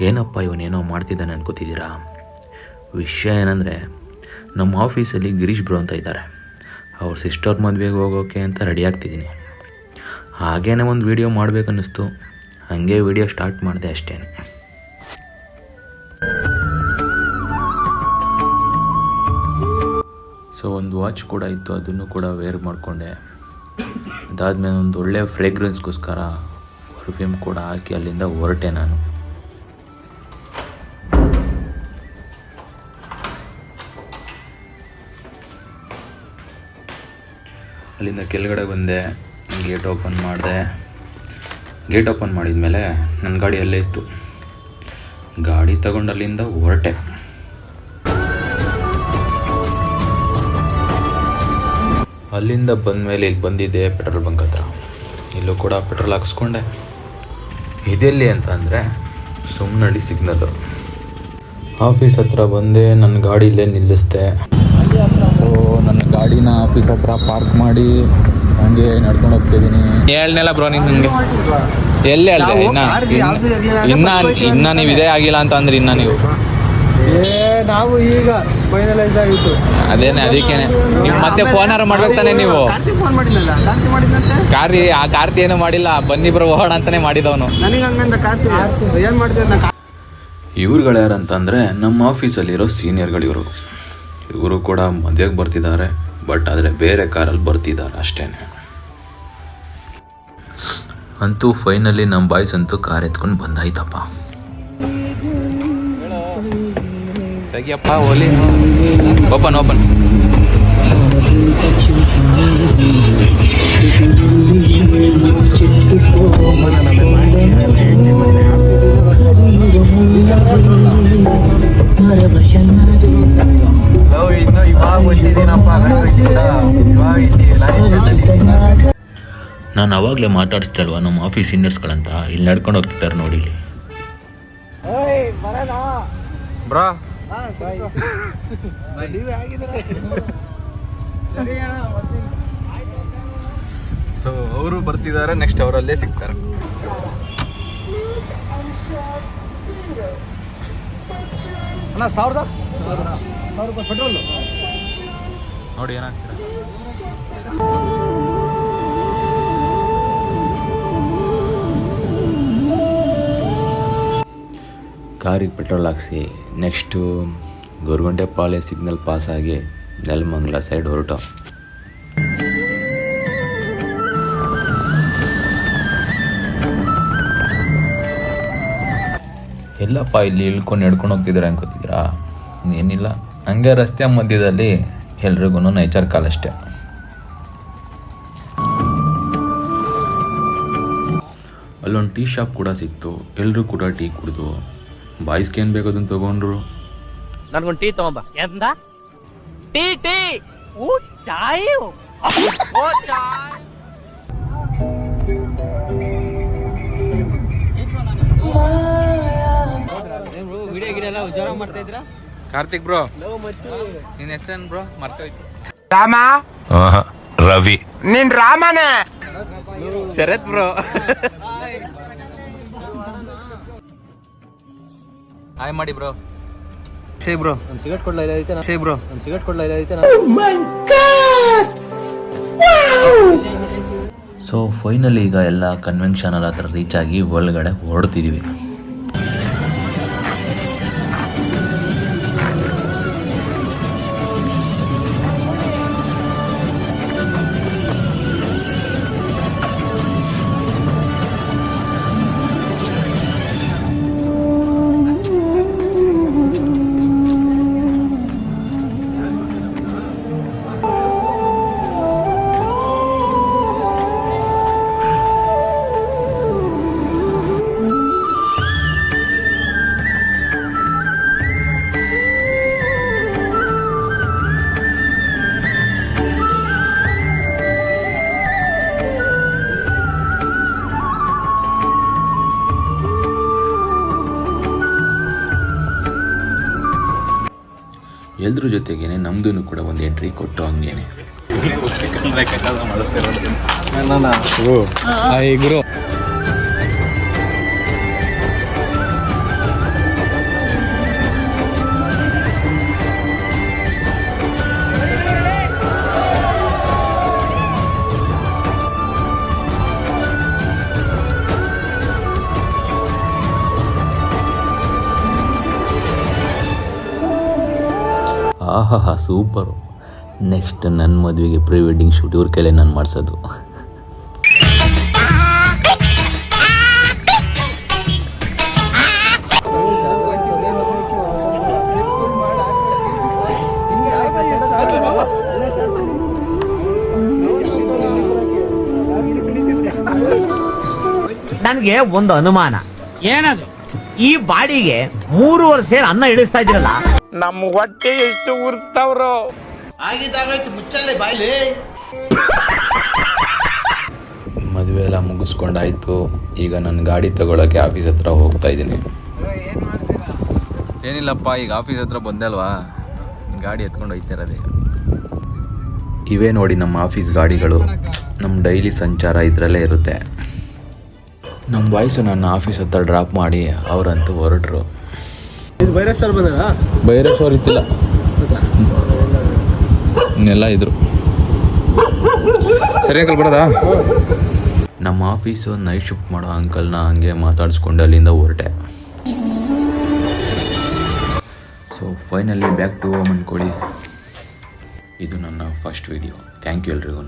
ಏನಪ್ಪ ಇವನೇನೋ ಮಾಡ್ತಿದ್ದಾನೆ ಅನ್ಕೋತಿದ್ದೀರಾ? ವಿಷಯ ಏನಂದರೆ, ನಮ್ಮ ಆಫೀಸಲ್ಲಿ ಗಿರೀಶ್ ಬ್ರೋ ಅಂತ ಇದ್ದಾರೆ. ಅವ್ರ ಸಿಸ್ಟರ್ ಮದುವೆಗೆ ಹೋಗೋಕೆ ಅಂತ ರೆಡಿ ಆಗ್ತಿದ್ದೀನಿ. ಹಾಗೇನೆ ಒಂದು ವೀಡಿಯೋ ಮಾಡಬೇಕನ್ನಿಸ್ತು. ಹಾಗೆ ವಿಡಿಯೋ ಸ್ಟಾರ್ಟ್ ಮಾಡಿದೆ ಅಷ್ಟೇ. ಸೊ ಒಂದು ವಾಚ್ ಕೂಡ ಇತ್ತು, ಅದನ್ನು ಕೂಡ ವೇರ್ ಮಾಡಿಕೊಂಡೆ. ಅದಾದಮೇಲೆ ಒಂದು ಒಳ್ಳೆಯ ಫ್ರೇಗ್ರೆನ್ಸ್ಗೋಸ್ಕರ ಪರ್ಫ್ಯೂಮ್ ಕೂಡ ಹಾಕಿ ಅಲ್ಲಿಂದ ಹೊರಟೆ ನಾನು. ಅಲ್ಲಿಂದ ಕೆಳಗಡೆ ಬಂದೆ ಗೇಟ್ ಓಪನ್ ಮಾಡಿದೆ. ಗೇಟ್ ಓಪನ್ ಮಾಡಿದ್ಮೇಲೆ ನನ್ನ ಗಾಡಿ ಅಲ್ಲೇ ಇತ್ತು. ಗಾಡಿ ತಗೊಂಡು ಅಲ್ಲಿಂದ ಹೊರಟೆ. ಅಲ್ಲಿಂದ ಬಂದಮೇಲೆ ಇಲ್ಲಿ ಬಂದಿದ್ದೆ ಪೆಟ್ರೋಲ್ ಬಂಕ್ ಹತ್ರ. ಇಲ್ಲೂ ಕೂಡ ಪೆಟ್ರೋಲ್ ಹಾಕ್ಸ್ಕೊಂಡೆ. ಇದೆಲ್ಲಿ ಅಂತ ಅಂದರೆ ಸುಮ್ಮನಡಿ ಸಿಗ್ನಲ್ಲು ಆಫೀಸ್ ಹತ್ರ ಬಂದೆ ನನ್ನ ಗಾಡಿ ಇಲ್ಲೇ ನಿಲ್ಲಿಸ್ದೆ. ಸೊ ನನ್ನ ಗಾಡಿನ ಆಫೀಸ್ ಹತ್ರ ಪಾರ್ಕ್ ಮಾಡಿ ಹಂಗೆ ನಡ್ಕೊಂಡು ಹೋಗ್ತಿದ್ದೀನಿ ಹೇಳ್ನೆಲ್ಲ ಬ್ರೋ ನೀನು ನಂಗೆ ಎಲ್ಲಿ ಹೇಳ್ದೆ ಇನ್ನ? ಇನ್ನ ಇನ್ನ ನೀವು ಇದೇ ಆಗಿಲ್ಲ ಅಂತ ಅಂದ್ರೆ ಇನ್ನ ನೀವು. ಏ ನಾವು ಈಗ ಫೈನಲೈಸ್ ಆಗಿತ್ತು ಅದೇನೆ ಅದಕ್ಕೇನೆ. ನೀವು ಮತ್ತೆ ಫೋನ್ ಮಾಡ್ಬೇಕು ತಾನೆ ನೀವು? ಫೋನ್ ಮಾಡಿಲ್ಲಲ್ಲ ಕಾಂತಿ ಮಾಡಿದಂತೆ ಕಾರ್ತಿ ಆ ಕಾರ್ತಿ ಏನು ಮಾಡಿಲ್ಲ. ಬನ್ನಿ ಬ್ರೋ ಹೋಗೋಣ ಅಂತಾನೆ ಮಾಡಿದವನು. ನನಗೆ ಹಂಗಂದ ಏನ್ ಇವ್ರುಗಳು ಯಾರಂತಂದರೆ ನಮ್ಮ ಆಫೀಸಲ್ಲಿರೋ ಸೀನಿಯರ್ಗಳು ಇವರು ಕೂಡ ಮದುವೆಗೆ ಬರ್ತಿದ್ದಾರೆ, ಬಟ್ ಆದರೆ ಬೇರೆ ಕಾರಲ್ಲಿ ಬರ್ತಿದ್ದಾರೆ ಅಷ್ಟೇ ಅಂತೂ ಫೈನಲಿ ನಮ್ಮ ಬಾಯ್ಸ್ ಅಂತೂ ಕಾರ್ ಎತ್ಕೊಂಡು ಬಂದಾಯ್ತಪ್ಪ. ತೆಗಿಯಪ್ಪ, ಓಲಿ. Open open. ಇವಾಗ ನಾನು ಅವಾಗಲೇ ಮಾತಾಡಿಸ್ತಾ ಅಲ್ವಾ ನಮ್ಮ ಆಫೀಸ್ ಸೀನಿಯರ್ಸ್ಗಳಂತ ಇಲ್ಲಿ ನಡ್ಕೊಂಡು ಹೋಗ್ತಿದ್ದಾರೆ ನೋಡಿ ಇಲ್ಲಿ. ಬ್ರಾ. ಸೊ ಅವರು ಬರ್ತಿದ್ದಾರೆ ನೆಕ್ಸ್ಟ್ ಅವರಲ್ಲೇ ಸಿಗ್ತಾರೆ. ಅಣ್ಣ ಸಾವಿರದ? ಸಾವಿರ. ರೂಪಾಯಿ ಪೆಟ್ರೋಲ್ ನೋಡಿ ಏನಾಗ್ತೀರ ಕಾರಿಗೆ ಪೆಟ್ರೋಲ್ ಹಾಕ್ಸಿ next Goraguntepalya signal pass ಆಗಿ ನೆಲಮಂಗ್ಲ ಸೈಡ್ ಹೊರಟು. ಎಲ್ಲಪ್ಪ ಇಲ್ಲಿ ಇಳ್ಕೊಂಡು ನಡ್ಕೊಂಡು ಹೋಗ್ತಿದ್ದಾರೆ ಅನ್ಕೋತಿದ್ದೀರಾ ಏನಿಲ್ಲ. ಹಂಗೆ ರಸ್ತೆ ಮಧ್ಯದಲ್ಲಿ ಎಲ್ರಿಗೂ ನೇಚರ್ ಕಾಲ್ ಅಷ್ಟೇ. ಅಲ್ಲೊಂದು ಟೀ ಶಾಪ್ ಕೂಡ ಸಿಕ್ತು. ಎಲ್ಲರೂ ಕೂಡ ಟೀ ಕುಡಿದು. ಬಾಯ್ಸ್ಗೆ ಏನು ಬೇಕು ಅದನ್ನು ತಗೊಂಡ್ರು? ನನ್ಗೊಂದು ಟೀ ತಗೊಂಬ. ಎಂದ? Tea tea! ಊ ಚಾಯ್? ಓ ಚಾಯ್! ಕಾರ್ತಿಕ್ ಬ್ರೋ. ನಿನ್ನ ಹೆಸರೇನ್ ಬ್ರೋ? ಮರ್ತೋಯ್ತು. ರಾಮ? ರವಿ. ನೀನ್ ರಾಮನೇ? ಶರತ್ ಬ್ರೋ. ಹಾಯ್ ಮಾಡಿ ಬ್ರೋ. ಶೇ ಬ್ರೋ. ಒಂದು ಸಿಗರೇಟ್ ಕೊಡ್ಲ ಇಲ್ಲ ಐತೆ ಶೇ ಬ್ರೋ. ಒಂದು ಸಿಗರೇಟ್ ಕೊಡ್ಲಾ ಇಲ್ಲ ಐತೆ ಸೊ ಫೈನಲಿ ಈಗ ಎಲ್ಲ ಕನ್ವೆನ್ಷನಲ್ ಹತ್ರ ರೀಚ್ ಆಗಿ ಒಳಗಡೆ ಹೊರಡ್ತಿದ್ದೀವಿ ಎಲ್ರ ಜೊತೆಗೇನೆ ನಮ್ದು ಕೂಡ ಒಂದು ಎಂಟ್ರಿ ಕೊಟ್ಟು ಹಂಗೇನೆ. ಗುರು. ಆಹಾ, ಸೂಪರು. ನೆಕ್ಸ್ಟ್ ನನ್ನ ಮದುವೆಗೆ ಪ್ರೀ ವೆಡ್ಡಿಂಗ್ ಶೂಟ್ ಇವ್ರ ಕೈಲೇ ನಾನು ಮಾಡಿಸೋದು. ನನಗೆ ಒಂದು ಅನುಮಾನ. ಏನದು? ಈ ಬಾಡಿಗೆ ಮೂರುವರೆ ಸೇರ್ ಅನ್ನ ಇಳಿಸ್ತಾ ಇದ್ದೀರಲ್ಲ? ಮದುವೆ ಎಲ್ಲ ಮುಗಿಸ್ಕೊಂಡಾಯ್ತು. ಈಗ ನನ್ನ ಗಾಡಿ ತಗೊಳಕ್ಕೆ ಆಫೀಸ್ ಹತ್ರ ಹೋಗ್ತಾ ಇದ್ದೀನಿ. ಏನಿಲ್ಲಪ್ಪ ಈಗ ಆಫೀಸ್ ಹತ್ರ ಬಂದಲ್ವಾ ಗಾಡಿ ಎತ್ಕೊಂಡು ಹೋಯ್ತಿರೋದೆ ಇವೇ ನೋಡಿ ನಮ್ಮ ಆಫೀಸ್ ಗಾಡಿಗಳು. ನಮ್ಮ ಡೈಲಿ ಸಂಚಾರ ಇದರಲ್ಲೇ ಇರುತ್ತೆ. ನಮ್ಮ ವಾಯ್ಸು ನನ್ನ ಆಫೀಸ್ ಹತ್ರ ಡ್ರಾಪ್ ಮಾಡಿ ಅವರಂತೂ ಹೊರಟ್ರು. ವೈರಸ್ ಸರ್ ಬಂದಾರ ಅವ್ರು ಇತ್ತಿಲ್ಲ ಇನ್ನೆಲ್ಲ ಇದ್ರು. ಸರಿ ಅಂಕಲ್ ಬರೋದಾ ನಮ್ಮ ಆಫೀಸು ನೈಟ್ ಶಿಫ್ಟ್ ಮಾಡೋ ಅಂಕಲ್ನ ಹಂಗೆ ಮಾತಾಡಿಸ್ಕೊಂಡು ಅಲ್ಲಿಂದ ಹೊರಟೆ. So finally back to home ಅಂದ್ಕೊಳ್ಳಿ ಇದು ನನ್ನ ಫಸ್ಟ್ ವಿಡಿಯೋ ಥ್ಯಾಂಕ್ ಯು ಎಲ್ರಿಗೂ